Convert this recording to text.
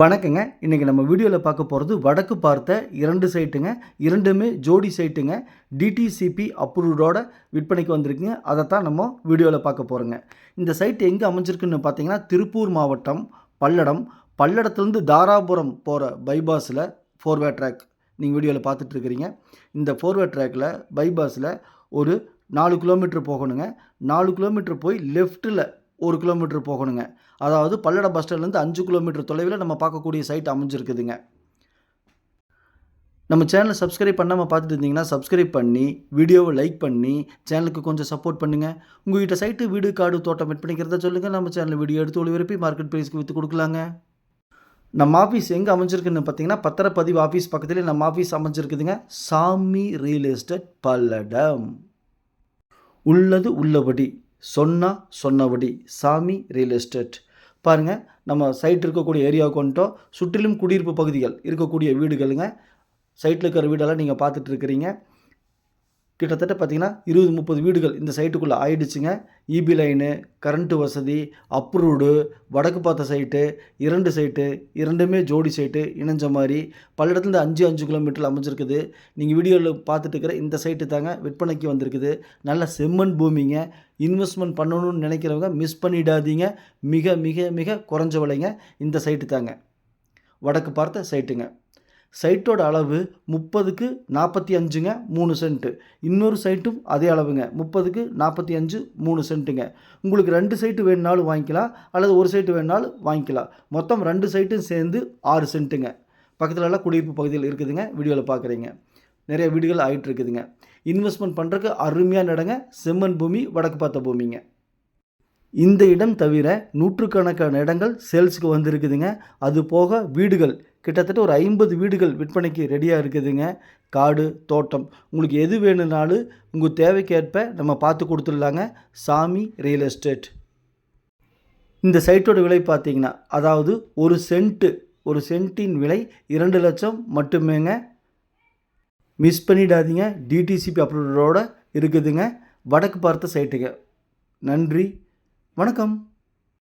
வணக்கங்க. இன்றைக்கி நம்ம வீடியோவில் பார்க்க போகிறது வடக்கு பார்த்த இரண்டு சைட்டுங்க. இரண்டுமே ஜோடி சைட்டுங்க. டிடிசிபி அப்ரூவ்டோட விற்பனைக்கு வந்திருக்குங்க. அதை தான் நம்ம வீடியோவில் பார்க்க போகிறோங்க இந்த சைட் எங்கே அமைஞ்சிருக்குன்னு பார்த்தீங்கன்னா திருப்பூர் மாவட்டம் பல்லடம். பல்லடத்துலேருந்து தாராபுரம் போகிற பைபாஸில் ஃபோர்வே ட்ராக் நீங்கள் வீடியோவில் பார்த்துட்ருக்கிறீங்க இந்த ஃபோர்வே ட்ராக்கில் பைபாஸில் ஒரு நாலு கிலோமீட்டர் போகணுங்க. நாலு கிலோமீட்டர் போய் லெஃப்ட்டில் ஒரு கிலோமீட்டர் போகணுங்க. அதாவது பல்லட பஸ் ஸ்டாண்ட்லேருந்து அஞ்சு கிலோமீட்டர் தொலைவில் நம்ம பார்க்கக்கூடிய சைட் அமைஞ்சிருக்குதுங்க. நம்ம சேனலை சப்ஸ்கிரைப் பண்ணாமல் பார்த்துட்டு இருந்தீங்கன்னா சப்ஸ்கிரைப் பண்ணி வீடியோவை லைக் பண்ணி சேனலுக்கு கொஞ்சம் சப்போர்ட் பண்ணுங்கள் உங்கள்கிட்ட சைட்டு வீடு காடு தோட்டம் விற்பனைக்கிறத சொல்லுங்கள் நம்ம சேனல் வீடியோ எடுத்து ஒளிபரப்பி மார்க்கெட் ப்ரைஸ்க்கு விற்று கொடுக்கலாங்க. நம்ம ஆஃபீஸ் எங்கே அமைஞ்சிருக்குன்னு பார்த்தீங்கன்னா பத்திரப்பதிவு ஆஃபீஸ் பக்கத்துலேயே நம்ம ஆஃபீஸ் அமைஞ்சிருக்குதுங்க. சாமி ரியல் எஸ்டேட் பல்லடம். உள்ளது உள்ளபடி. சொன்னா சொன்னபடி. சாமி ரியல் எஸ்டேட் பாருங்கள் நம்ம சைட் இருக்கக்கூடிய ஏரியாவுக்கு வந்துட்டோம். சுற்றிலும் குடியிருப்பு பகுதிகள் இருக்கக்கூடிய வீடுகளுங்க. சைட்டில் இருக்கிற வீடெல்லாம் நீங்கள் பார்த்துட்டு இருக்கிறீங்க. கிட்டத்தட்ட பார்த்தீங்கன்னா இருபது முப்பது வீடுகள் இந்த சைட்டுக்குள்ளே ஆயிடுச்சுங்க. இபி லைனு கரண்ட்டு வசதி அப்ரூவ்டு வடக்கு பார்த்த சைட்டு இரண்டு சைட்டு இரண்டுமே ஜோடி சைட்டு இணைஞ்ச மாதிரி பல்லடத்துலேருந்து அஞ்சு அஞ்சு கிலோமீட்டர் அமைஞ்சிருக்குது. நீங்கள் வீடியோவில் பார்த்துட்டு இருக்கிற இந்த சைட்டு தாங்க விற்பனைக்கு வந்திருக்குது. நல்ல செம்மண் பூமிங்க. இன்வெஸ்ட்மெண்ட் பண்ணணும்னு நினைக்கிறவங்க மிஸ் பண்ணிடாதீங்க. மிக மிக மிக குறைஞ்ச விலைங்க இந்த சைட்டு தாங்க. வடக்கு பார்த்த சைட்டுங்க சைட்டோட அளவு முப்பதுக்கு நாற்பத்தி அஞ்சுங்க மூணு சென்ட்டு. இன்னொரு சைட்டும் அதே அளவுங்க முப்பதுக்கு நாற்பத்தி அஞ்சு மூணு சென்ட்டுங்க. உங்களுக்கு ரெண்டு சைட்டு வேணுனாலும் வாங்கிக்கலாம் அல்லது ஒரு சைட்டு வேணுனாலும் வாங்கிக்கலாம். மொத்தம் ரெண்டு சைட்டும் சேர்ந்து ஆறு சென்ட்டுங்க. பக்கத்துல எல்லாம் குடியிருப்பு பகுதியில் இருக்குதுங்க வீடியோவில் பார்க்குறீங்க. நிறைய வீடுகள் ஆகிட்டு இருக்குதுங்க இன்வெஸ்ட்மெண்ட் பண்ணுறக்கு அருமையான இடங்க செம்மன் பூமி வடக்கு பார்த்த பூமிங்க. இந்த இடம் தவிர நூற்றுக்கணக்கான இடங்கள் சேல்ஸுக்கு வந்திருக்குதுங்க. அது போக வீடுகள் கிட்டத்தட்ட ஒரு ஐம்பது வீடுகள் விற்பனைக்கு ரெடியாக இருக்குதுங்க. காடு தோட்டம். உங்களுக்கு எது வேணும்னாலும் உங்கள் தேவைக்கேற்ப நம்ம பார்த்து கொடுத்துடலாங்க. சாமி ரியல் எஸ்டேட் இந்த சைட்டோட விலை பார்த்தீங்கன்னா அதாவது ஒரு சென்ட்டு ஒரு சென்ட்டின் விலை இரண்டு லட்சம் மட்டுமேங்க. மிஸ் பண்ணிடாதீங்க. டிடிசிபி அப்ரூவலோடு இருக்குதுங்க. வடக்கு பார்த்த சைட்டுங்க நன்றி. வணக்கம்.